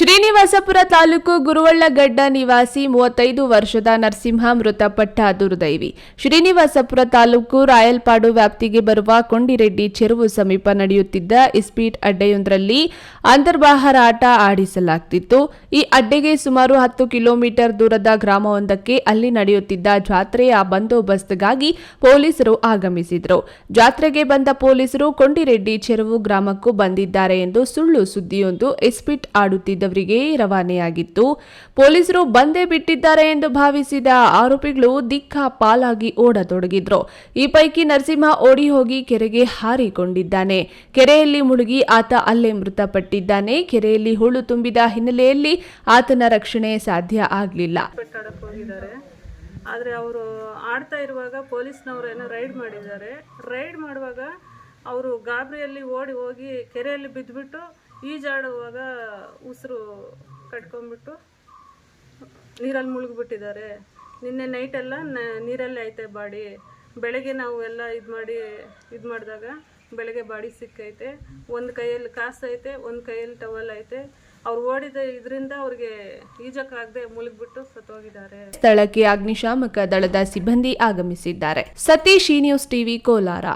ಶ್ರೀನಿವಾಸಪುರ ತಾಲೂಕು ಗುರುವಳ್ಳಗಡ್ಡ ನಿವಾಸಿ ಮೂವತ್ತೈದು ವರ್ಷದ ನರಸಿಂಹ ಮೃತಪಟ್ಟ ದುರ್ದೈವಿ. ಶ್ರೀನಿವಾಸಪುರ ತಾಲೂಕು ರಾಯಲ್ಪಾಡು ವ್ಯಾಪ್ತಿಗೆ ಬರುವ ಕೊಂಡಿರೆಡ್ಡಿ ಚೆರುವು ಸಮೀಪ ನಡೆಯುತ್ತಿದ್ದ ಇಸ್ಪೀಟ್ ಅಡ್ಡೆಯೊಂದರಲ್ಲಿ ಅಂತರ್ಬಾಹರ ಆಟ ಆಡಿಸಲಾಗ್ತಿತ್ತು. ಈ ಅಡ್ಡೆಗೆ ಸುಮಾರು ಹತ್ತು ಕಿಲೋಮೀಟರ್ ದೂರದ ಗ್ರಾಮವೊಂದಕ್ಕೆ ಅಲ್ಲಿ ನಡೆಯುತ್ತಿದ್ದ ಜಾತ್ರೆಯ ಬಂದೋಬಸ್ತ್ಗಾಗಿ ಪೊಲೀಸರು ಆಗಮಿಸಿದರು. ಜಾತ್ರೆಗೆ ಬಂದ ಪೊಲೀಸರು ಕೊಂಡಿರೆಡ್ಡಿ ಚೆರುವು ಗ್ರಾಮಕ್ಕೂ ಬಂದಿದ್ದಾರೆ ಎಂದು ಸುಳ್ಳು ಸುದ್ದಿಯೊಂದು ಇಸ್ಪಿಟ್ ಆಡುತ್ತಿದ್ದವರಿಗೆ ರವಾನೆಯಾಗಿತ್ತು. ಪೊಲೀಸರು ಬಂದೇ ಬಿಟ್ಟಿದ್ದಾರೆ ಎಂದು ಭಾವಿಸಿದ ಆರೋಪಿಗಳು ದಿಕ್ಕ ಪಾಲಾಗಿ ಓಡತೊಡಗಿದ್ರು. ಈ ಪೈಕಿ ನರಸಿಂಹ ಓಡಿ ಹೋಗಿ ಕೆರೆಗೆ ಹಾರಿಕೊಂಡಿದ್ದಾನೆ. ಕೆರೆಯಲ್ಲಿ ಮುಳುಗಿ ಆತ ಅಲ್ಲೇ ಮೃತಪಟ್ಟಿದ್ದಾನೆ. ಕೆರೆಯಲ್ಲಿ ಹುಳು ತುಂಬಿದ ಹಿನ್ನೆಲೆಯಲ್ಲಿ ಆತನ ರಕ್ಷಣೆ ಸಾಧ್ಯ ಆಗಲಿಲ್ಲ. ಆದರೆ ಅವರು ಆಡ್ತಾ ಇರುವಾಗ ಪೊಲೀಸ್ನವರು ಏನೋ ರೈಡ್ ಮಾಡಿದ್ದಾರೆ. ರೈಡ್ ಮಾಡುವಾಗ ಅವರು ಗಾಬರಿಯಲ್ಲಿ ಓಡಿ ಹೋಗಿ ಕೆರೆಯಲ್ಲಿ ಬಿದ್ದುಬಿಟ್ಟು ಈಜಾಡುವಾಗ ಉಸಿರು ಕಟ್ಕೊಂಡ್ಬಿಟ್ಟು ನೀರಲ್ಲಿ ಮುಳುಗ್ಬಿಟ್ಟಿದ್ದಾರೆ. ನಿನ್ನೆ ನೈಟೆಲ್ಲ ನೀರಲ್ಲೇ ಐತೆ ಬಾಡಿ. ಬೆಳಗ್ಗೆ ನಾವು ಎಲ್ಲ ಇದು ಮಾಡಿ, ಇದು ಮಾಡಿದಾಗ ಬೆಳಗ್ಗೆ ಬಾಡಿ ಸಿಕ್ಕೈತೆ ಒಂದು ಕೈಯಲ್ಲಿ ಕಾಸು ಐತೆ, ಒಂದು ಕೈಯಲ್ಲಿ ಟವಲ್ ಐತೆ. ಅವ್ರು ಓಡಿದ ಇದರಿಂದ ಅವ್ರಿಗೆ ಈಜಕ್ಕಾಗದೆ ಮುಳುಗ್ಬಿಟ್ಟು ಸತ್ತೋಗಿದ್ದಾರೆ. ಸ್ಥಳಕ್ಕೆ ಅಗ್ನಿಶಾಮಕ ದಳದ ಸಿಬ್ಬಂದಿ ಆಗಮಿಸಿದ್ದಾರೆ. ಸತೀಶ್ ಈ ನ್ಯೂಸ್ ಟಿವಿ ಕೋಲಾರ.